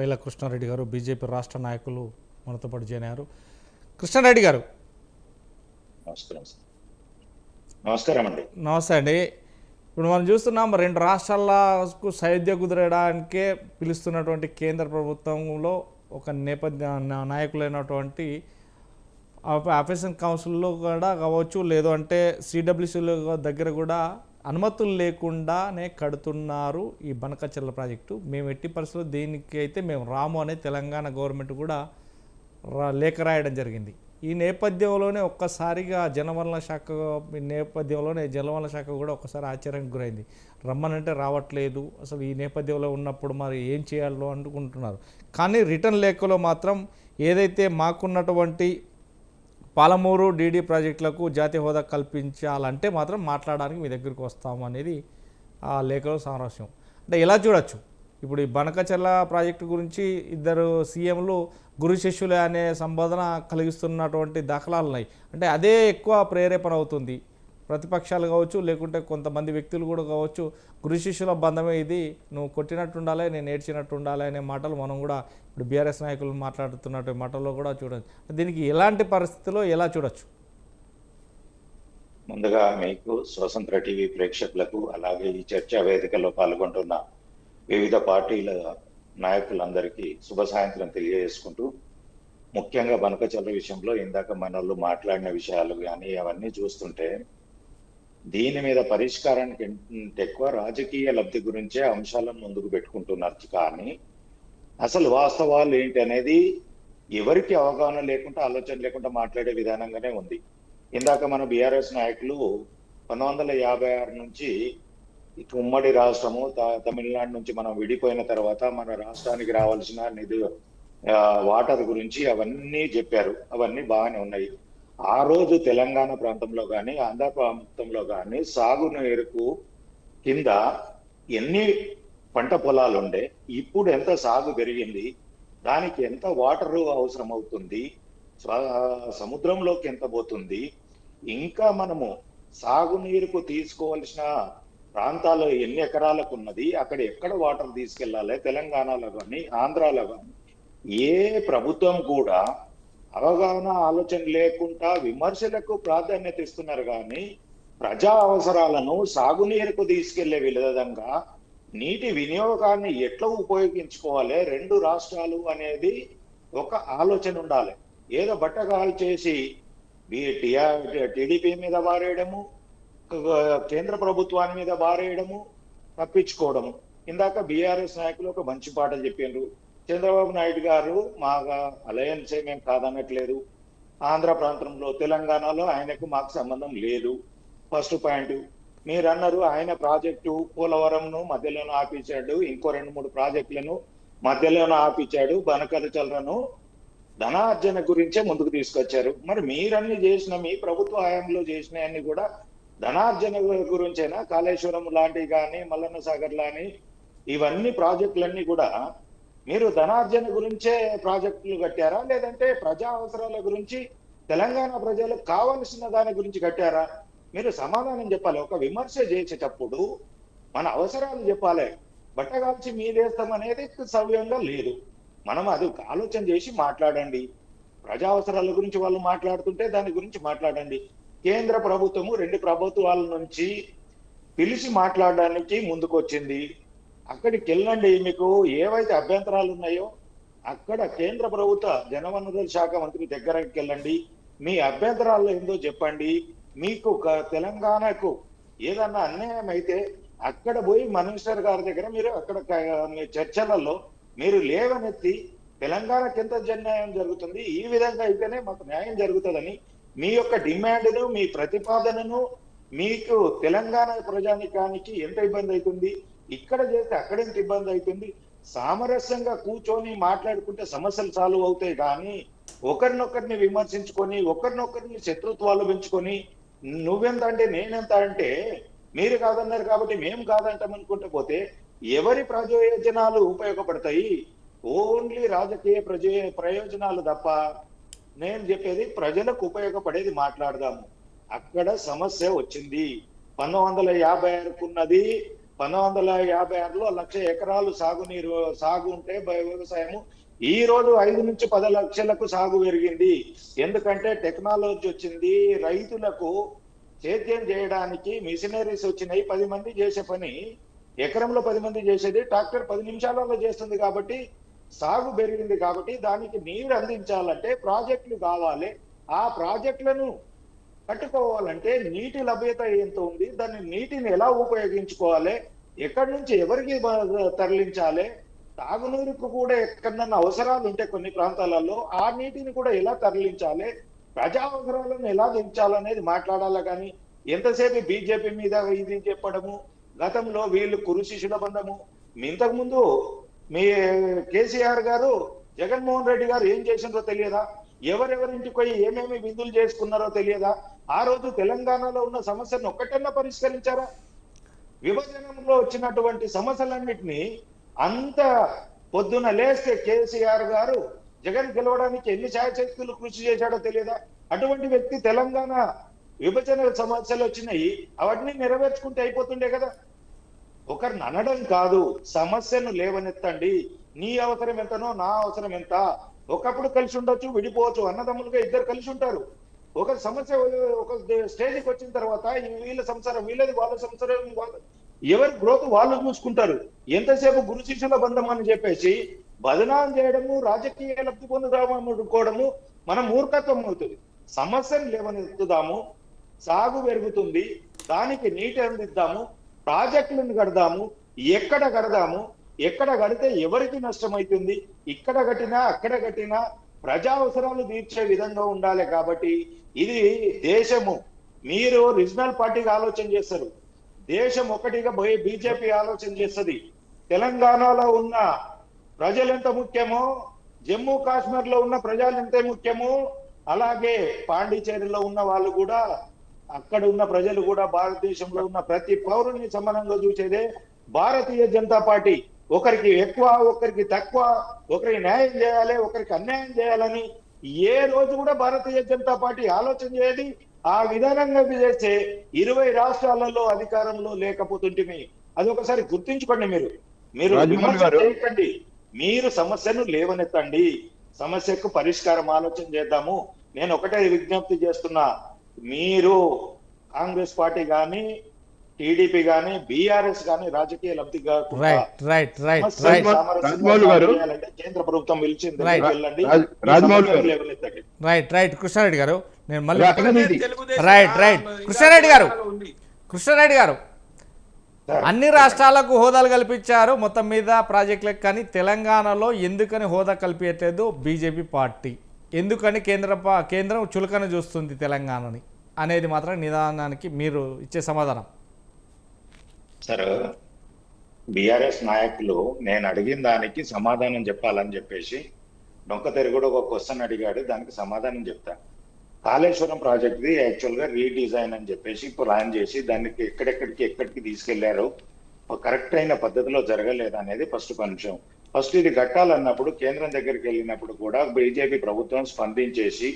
పైల కృష్ణారెడ్డి గారు బీజేపీ రాష్ట్ర నాయకులు మనతో పాటు జాయిన్ అయ్యారు. కృష్ణారెడ్డి గారు. నమస్కారం అండి. నమస్తే అండి. ఇప్పుడు మనం చూస్తున్నాం రెండు రాష్ట్రాలకు సైద్య కుదరడానికే పిలుస్తున్నటువంటి కేంద్ర ప్రభుత్వంలో ఒక నేపథ్య నాయకులైనటువంటి ఆఫీసర్ కౌన్సిల్లో కూడా కావచ్చు లేదు అంటే సిడబ్ల్యూసీలో దగ్గర కూడా అనుమతులు లేకుండానే కడుతున్నారు ఈ బనకచర్ల ప్రాజెక్టు. మేము ఎట్టి పరిస్థితుల్లో దీనికి అయితే మేము రాము అనే తెలంగాణ గవర్నమెంట్ కూడా రా- లేఖ రాయడం జరిగింది. ఈ నేపథ్యంలోనే ఒక్కసారిగా జలవనరుల శాఖ నేపథ్యంలోనే జలవనరుల శాఖ కూడా ఒక్కసారి ఆశ్చర్యానికి గురైంది. రమ్మనంటే రావట్లేదు. అసలు ఈ నేపథ్యంలో ఉన్నప్పుడు మరి ఏం చేయాలో అనుకుంటున్నారు. కానీ రిటర్న్ లేఖలో మాత్రం ఏదైతే మాకున్నటువంటి పాలమూరు డీడీ ప్రాజెక్టులకు జాతీయ హోదా కల్పించాలంటే మాత్రం మాట్లాడడానికి మీ దగ్గరికి వస్తాము అనేది ఆ లేఖలో సారాంశం. అంటే ఇలా చూడొచ్చు. ఇప్పుడు ఈ బనకచర్ల ప్రాజెక్టు గురించి ఇద్దరు సీఎంలు గురు శిష్యులే అనే సంబోధన కలిగిస్తున్నటువంటి దాఖలాలు ఉన్నాయి అంటే అదే ఎక్కువ ప్రేరేపణ అవుతుంది. ప్రతిపక్షాలు కావచ్చు లేకుంటే కొంతమంది వ్యక్తులు కూడా కావచ్చు గురు శిష్యుల బంధమే ఇది. నువ్వు కొట్టినట్టు ఉండాలి నేను ఏడ్చినట్టు ఉండాలి అనే మాటలు మనం కూడా ఇప్పుడు బీఆర్ఎస్ నాయకులు మాట్లాడుతున్నట్టు మాటల్లో కూడా చూడవచ్చు దీనికి ఎలాంటి పరిస్థితిలో ఎలా చూడొచ్చు? ముందుగా మీకు స్వతంత్ర టీవీ ప్రేక్షకులకు అలాగే ఈ చర్చా వేదికలో పాల్గొంటున్న వివిధ పార్టీల నాయకులందరికీ శుభ సాయంత్రం తెలియజేసుకుంటూ ముఖ్యంగా బనకచర్ల విషయంలో ఇందాక మనోళ్ళు మాట్లాడిన విషయాలు కానీ అవన్నీ చూస్తుంటే దీని మీద పరిష్కారానికి ఎక్కువ రాజకీయ లబ్ధి గురించే అంశాలను ముందుకు పెట్టుకుంటున్నారు. కానీ అసలు వాస్తవాలు ఏంటి అనేది ఎవరికి అవగాహన లేకుండా ఆలోచన లేకుండా మాట్లాడే విధానంగానే ఉంది. ఇందాక మన బీఆర్ఎస్ నాయకులు పంతొమ్మిది వందల యాభై ఆరు నుంచి ఉమ్మడి రాష్ట్రము త- తమిళనాడు నుంచి మనం విడిపోయిన తర్వాత మన రాష్ట్రానికి రావాల్సిన నిధు వాటర్ గురించి అవన్నీ చెప్పారు. అవన్నీ బాగానే ఉన్నాయి. ఆ రోజు తెలంగాణ ప్రాంతంలో కానీ ఆంధ్ర ప్రాంతంలో కానీ సాగునీరుకు కింద ఎన్ని పంట పొలాలు ఉండే ఇప్పుడు ఎంత సాగు పెరిగింది దానికి ఎంత వాటర్ అవసరం అవుతుంది సముద్రంలోకి ఎంత పోతుంది ఇంకా మనము సాగునీరుకు తీసుకోవాల్సిన ప్రాంతాలు ఎన్ని ఎకరాలకు ఉన్నది అక్కడ ఎక్కడ వాటర్ తీసుకెళ్ళాలి తెలంగాణలో కానీ ఆంధ్రాలో కానీ ఏ ప్రభుత్వం కూడా అవగాహన ఆలోచన లేకుండా విమర్శలకు ప్రాధాన్యత ఇస్తున్నారు కానీ ప్రజా అవసరాలను సాగునీరుకు తీసుకెళ్ళే విధంగా నీటి వినియోగాన్ని ఎట్లా ఉపయోగించుకోవాలి? రెండు రాష్ట్రాలు అనేది ఒక ఆలోచన ఉండాలి. ఏదో బట్టగాలు చేసి టీడీపీ మీద బారేయడము కేంద్ర ప్రభుత్వాన్ని మీద బారేయడము తప్పించుకోవడము. ఇందాక బీఆర్ఎస్ నాయకులు ఒక మంచి పాట చెప్పిండ్రు చంద్రబాబు నాయుడు గారు మా అలయన్స్ మేము కాదనట్లేదు. ఆంధ్ర ప్రాంతంలో తెలంగాణలో ఆయనకు మాకు సంబంధం లేదు. First point. మీరు అన్నారు ఆయన ప్రాజెక్టు పోలవరంను మధ్యలోనే ఆపించాడు. ఇంకో రెండు మూడు ప్రాజెక్టులను మధ్యలోనే ఆపించాడు. బనకల చల్రను ధనార్జన గురించే ముందుకు తీసుకొచ్చారు. మరి మీరన్ని చేసిన మీ ప్రభుత్వ హయాంలో చేసినవన్నీ కూడా ధనార్జన గురించేనా? కాళేశ్వరం లాంటివి కానీ మల్లన్న సాగర్ లాని ఇవన్నీ ప్రాజెక్టులన్నీ కూడా మీరు ధనార్జన గురించే ప్రాజెక్టులు కట్టారా? లేదంటే ప్రజా అవసరాల గురించి తెలంగాణ ప్రజలకు కావలసిన దాని గురించి కట్టారా? మీరు సమాధానం చెప్పాలి. ఒక విమర్శ చేసేటప్పుడు మన అవసరాలు చెప్పాలి. బట్టగాల్చి మీదేస్తాం అనేది సవ్యంగా లేదు. మనం అది ఆలోచన చేసి మాట్లాడండి. ప్రజా అవసరాల గురించి వాళ్ళు మాట్లాడుతుంటే దాని గురించి మాట్లాడండి. కేంద్ర ప్రభుత్వము రెండు ప్రభుత్వాల నుంచి పిలిచి మాట్లాడడానికి ముందుకు వచ్చింది అక్కడికి వెళ్ళండి. మీకు ఏవైతే అభ్యంతరాలు ఉన్నాయో అక్కడ కేంద్ర ప్రభుత్వ జనవనరుల శాఖ మంత్రి దగ్గరకి వెళ్ళండి. మీ అభ్యంతరాలు ఏందో చెప్పండి. మీకు క- తెలంగాణకు ఏదన్నా అన్యాయం అయితే అక్కడ పోయి మినిస్టర్ గారి దగ్గర మీరు అక్కడ చర్చలలో మీరు లేవనెత్తి తెలంగాణకి ఎంత అన్యాయం జరుగుతుంది ఈ విధంగా అయితేనే మాకు న్యాయం జరుగుతుందని మీ యొక్క డిమాండ్ను మీ ప్రతిపాదనను మీకు తెలంగాణ ప్రజానికానికి ఎంత ఇబ్బంది అవుతుంది ఇక్కడ చేస్తే అక్కడ ఇబ్బంది అవుతుంది? సామరస్యంగా కూర్చొని మాట్లాడుకుంటే సమస్యలు సాల్వ్ అవుతాయి కానీ ఒకరినొకరిని విమర్శించుకొని ఒకరినొకరిని శత్రుత్వాలు పెంచుకొని నువ్వెంత అంటే నేనెంత అంటే మీరు కాదన్నారు కాబట్టి మేము కాదంటాం అనుకుంటే పోతే ఎవరి ప్రయోజనాలు ఉపయోగపడతాయి? ఓన్లీ రాజకీయ ప్రజ ప్రయోజనాలు తప్ప నేను చెప్పేది ప్రజలకు ఉపయోగపడేది మాట్లాడదాము. అక్కడ సమస్య వచ్చింది. పంతొమ్మిది వందల యాభై ఆరుకున్నది పంతొమ్మిది వందల యాభై ఆరులో లక్ష ఎకరాలు సాగునీరు సాగు ఉంటే వ్యవసాయము. ఈ రోజు ఐదు నుంచి పది లక్షలకు సాగు పెరిగింది. ఎందుకంటే టెక్నాలజీ వచ్చింది. రైతులకు సేద్యం చేయడానికి మిషనరీస్ వచ్చినాయి. పది మంది చేసే పని ఎకరంలో పది మంది చేసేది ట్రాక్టర్ పది నిమిషాలలో చేస్తుంది కాబట్టి సాగు పెరిగింది కాబట్టి దానికి నీరు అందించాలంటే ప్రాజెక్టులు కావాలి. ఆ ప్రాజెక్టులను కట్టుకోవాలంటే నీటి లభ్యత ఎంత ఉంది? దాన్ని నీటిని ఎలా ఉపయోగించుకోవాలి? ఎక్కడి నుంచి ఎవరికి తరలించాలి? తాగునీరుకు కూడా ఎక్కడన్నా అవసరాలు ఉంటే కొన్ని ప్రాంతాలలో ఆ నీటిని కూడా ఎలా తరలించాలి? ప్రజా అవసరాలను ఎలా దించాలనేది మాట్లాడాలి కానీ ఎంతసేపు బీజేపీ మీద ఇది చెప్పడము గతంలో వీళ్ళు కురు శిష్యుల బంధము మీ ఇంతకు ముందు మీ కేసీఆర్ గారు జగన్మోహన్ రెడ్డి గారు ఏం చేసిందో తెలియదా? ఎవరెవరింటికి పోయి ఏమేమి విధులు చేసుకున్నారో తెలియదా? ఆ రోజు తెలంగాణలో ఉన్న సమస్యను ఒక్కటన్నా పరిష్కరించారా? విభజనంలో వచ్చినటువంటి సమస్యలన్నింటినీ అంత పొద్దున లేస్తే కేసీఆర్ గారు జగన్ గెలవడానికి ఎన్ని ఛాయశక్తులు కృషి చేశాడో తెలియదా? అటువంటి వ్యక్తి తెలంగాణ విభజన సమస్యలు వచ్చినాయి అవన్నీ నెరవేర్చుకుంటే అయిపోతుండే కదా. ఒకరిని అనడం కాదు సమస్యను లేవనెత్తండి. నీ అవసరం ఎంతనో నా అవసరం ఎంత? ఒకప్పుడు కలిసి ఉండొచ్చు విడిపోవచ్చు అన్నదమ్ములుగా ఇద్దరు కలిసి ఉంటారు. ఒక సమస్య ఒక స్టేజ్కి వచ్చిన తర్వాత వీళ్ళ సంసారం వీళ్ళది వాళ్ళ సంసారం వాళ్ళ ఎవరి గ్రోత్ వాళ్ళు చూసుకుంటారు. ఎంతసేపు గురు శిష్యుల బంధం అని చెప్పేసి బదనాం చేయడము రాజకీయ లబ్ధి పొందుదాము మన మూర్ఖత్వం అవుతుంది. సమస్యను లేవనెత్తుదాము సాగు పెరుగుతుంది దానికి నీటి అందిద్దాము ప్రాజెక్టులను కడదాము ఎక్కడ కడదాము ఎక్కడ కడితే ఎవరికి నష్టమవుతుంది ఇక్కడ కట్టినా అక్కడ కట్టినా ప్రజా అవసరాలు తీర్చే విధంగా ఉండాలి కాబట్టి ఇది దేశము. మీరు రీజనల్ పార్టీగా ఆలోచన చేస్తారు. దేశం ఒకటిగా పోయి బీజేపీ ఆలోచన చేస్తుంది. తెలంగాణలో ఉన్న ప్రజలు ఎంత ముఖ్యమో జమ్మూ కాశ్మీర్లో ఉన్న ప్రజలు ఎంత ముఖ్యమో అలాగే పాండిచేరిలో ఉన్న వాళ్ళు కూడా అక్కడ ఉన్న ప్రజలు కూడా భారతదేశంలో ఉన్న ప్రతి పౌరుని సమానంగా చూసేదే భారతీయ జనతా పార్టీ. ఒకరికి ఎక్కువ ఒకరికి తక్కువ ఒకరికి న్యాయం చేయాలి ఒకరికి అన్యాయం చేయాలని ఏ రోజు కూడా భారతీయ జనతా పార్టీ ఆలోచన చేయది. ఆ విధానంగా చేస్తే ఇరవై రాష్ట్రాలలో అధికారంలో లేకపోతుంటే అది ఒకసారి గుర్తించుకోండి మీరు. మీరు. చేయకండి. మీరు సమస్యను లేవనెత్తండి. సమస్యకు పరిష్కారం ఆలోచన చేద్దాము. నేను ఒకటే విజ్ఞప్తి చేస్తున్నా. మీరు కాంగ్రెస్ పార్టీ గాని టీడీపీ గాని బీఆర్ఎస్ గాని రాజకీయ లబ్ధి కాకుండా రైట్ రైట్ రైట్ సమస్యను రైట్ సామరస్యంగా రాజమౌళి గారు. చేయాలంటే కేంద్ర ప్రభుత్వం పిలిచింది. వెళ్ళండి. రైట్ రైట్ కృష్ణారెడ్డి గారు నేను మళ్ళీ. Right, right. కృష్ణారెడ్డి గారు. కృష్ణారెడ్డి గారు అన్ని రాష్ట్రాలకు హోదాలు కల్పించారు. మొత్తం మీద ప్రాజెక్టులకు కానీ తెలంగాణలో ఎందుకని హోదా కల్పించట్లేదు బీజేపీ పార్టీ. ఎందుకని కేంద్ర పా- కేంద్రం చులకన చూస్తుంది తెలంగాణని అనేది మాత్రం నిదానానికి మీరు ఇచ్చే సమాధానం. సార్ బీఆర్ఎస్ నాయకులు నేను అడిగిన దానికి సమాధానం చెప్పాలని చెప్పేసి డొంక కూడా ఒక క్వశ్చన్ అడిగాడు దానికి సమాధానం చెప్తా. కాళేశ్వరం ప్రాజెక్ట్ది యాక్చువల్గా రీడిజైన్ అని చెప్పేసి ప్లాన్ చేసి దానికి ఎక్కడెక్కడికి ఎక్కడికి తీసుకెళ్ళారు. కరెక్ట్ అయిన పద్ధతిలో జరగలేదు అనేది ఫస్ట్ కొంచెం ఫస్ట్ ఇది కట్టాలన్నప్పుడు కేంద్రం దగ్గరికి వెళ్ళినప్పుడు కూడా బీజేపీ ప్రభుత్వం స్పందించేసి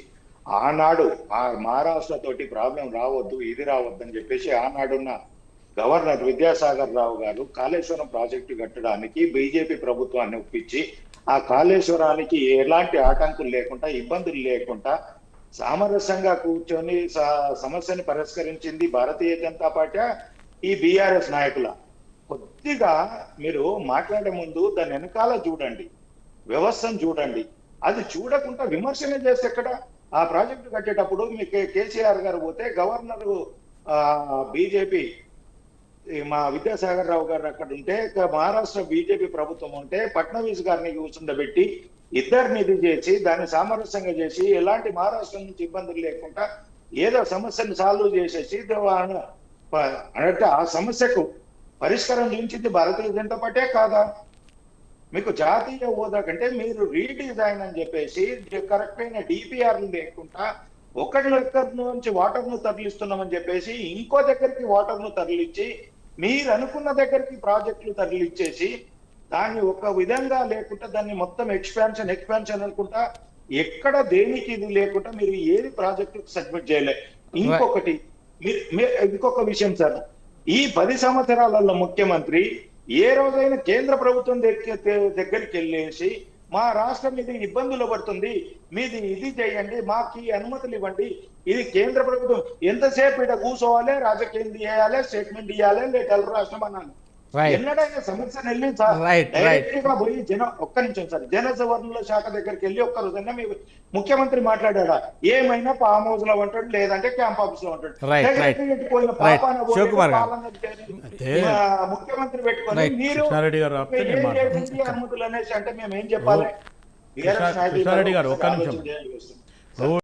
ఆనాడు ఆ మహారాష్ట్ర తోటి ప్రాబ్లం రావద్దు ఇది రావద్దు అని చెప్పేసి ఆనాడున్న గవర్నర్ విద్యాసాగర్ రావు గారు కాళేశ్వరం ప్రాజెక్టు కట్టడానికి బీజేపీ ప్రభుత్వాన్ని ఒప్పించి ఆ కాళేశ్వరానికి ఎలాంటి ఆటంకులు లేకుండా ఇబ్బందులు లేకుండా సామరస్యంగా కూర్చొని సమస్యని పరిష్కరించింది భారతీయ జనతా పార్టీ ఈ బీఆర్ఎస్ నాయకుల. కొద్దిగా మీరు మాట్లాడే ముందు దాని వెనకాల చూడండి. వ్యవస్థను చూడండి. అది చూడకుండా విమర్శనే చేస్తే ఎక్కడ? ఆ ప్రాజెక్టు కట్టేటప్పుడు మీకు కేసీఆర్ గారు పోతే గవర్నర్ బీజేపీ మా విద్యాసాగర్ రావు గారు అక్కడ ఉంటే మహారాష్ట్ర బీజేపీ ప్రభుత్వం ఉంటే ఫడ్నవీస్ గారిని కూర్చుండబెట్టి ఇద్దరిని ఇది చేసి దాన్ని సామరస్యంగా చేసి ఎలాంటి మహారాష్ట్ర నుంచి ఇబ్బందులు లేకుండా ఏదో సమస్యను సాల్వ్ చేసేసి అంటే ఆ సమస్యకు పరిష్కారం చూపించింది భారతీయ జనతా పార్టీ కాదా? మీకు జాతీయ హోదా కంటే మీరు రీడిజైన్ అని చెప్పేసి కరెక్ట్ అయిన డిపిఆర్ లేకుండా ఒకరి దగ్గర నుంచి వాటర్ను తరలిస్తున్నామని చెప్పేసి ఇంకో దగ్గరికి వాటర్ను తరలించి మీరు అనుకున్న దగ్గరికి ప్రాజెక్టులు తరలిచ్చేసి దాన్ని ఒక విధంగా లేకుండా దాన్ని మొత్తం ఎక్స్పాన్షన్ ఎక్స్పాన్షన్ అనుకుంటా ఎక్కడ దేనికి ఇది లేకుండా మీరు ఏది ప్రాజెక్టు సబ్మిట్ చేయలే. ఇంకొకటి మీరు ఇంకొక విషయం సార్. ఈ పది సంవత్సరాలలో ముఖ్యమంత్రి ఏ రోజైనా కేంద్ర ప్రభుత్వం దగ్గరికి వెళ్ళేసి మా రాష్ట్రం ఇది ఇబ్బందులు పడుతుంది. మీది ఇది చేయండి మాకు ఈ అనుమతులు ఇవ్వండి. ఇది కేంద్ర ప్రభుత్వం. ఎంతసేపు ఇక్కడ కూర్చోవాలి రాజకీయం చేయాలి స్టేట్మెంట్ ఇవ్వాలి లేక రాష్ట్రం అన్నాను ఎన్నడైనా సమస్యను వెళ్ళి డైరెక్ట్గా పోయి జన ఒక్క నిమిషం సార్. జన వనరుల శాఖ దగ్గరికి వెళ్ళి ఒక్క రోజైనా మీ ముఖ్యమంత్రి మాట్లాడాడా? ఏమైనా ఫామ్ హౌస్లో ఉంటాడు లేదంటే క్యాంప్ ఆఫీస్లో ఉంటాడు ముఖ్యమంత్రి పెట్టుకొని. మీరు అనుమతులు అనేసి అంటే మేము ఏం చెప్పాలి గారు, ఒక్క నిమిషం.